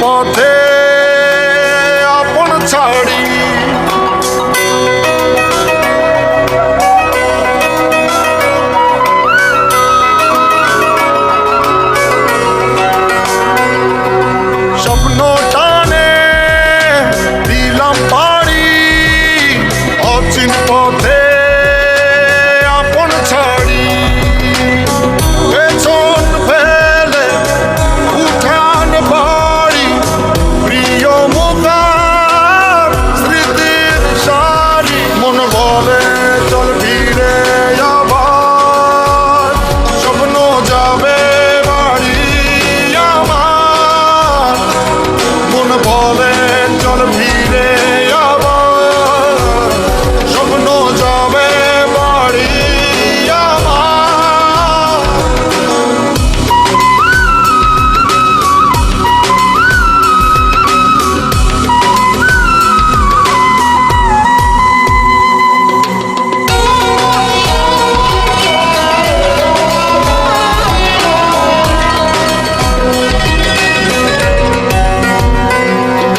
পথে আপন ছাড়ি।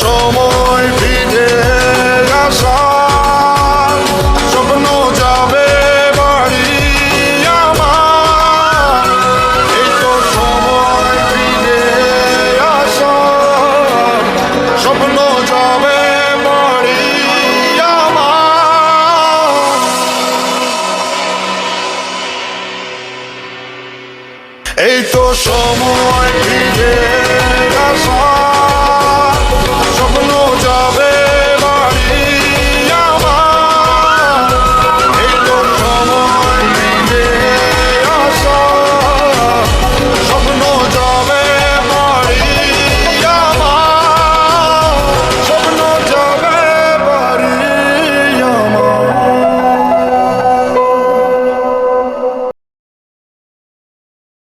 সময় ফিরে আসা স্বপ্ন যাবে বাড়ি আমার। এই তো সময় ফিরে আসা স্বপ্ন যাবে বাড়ি সময়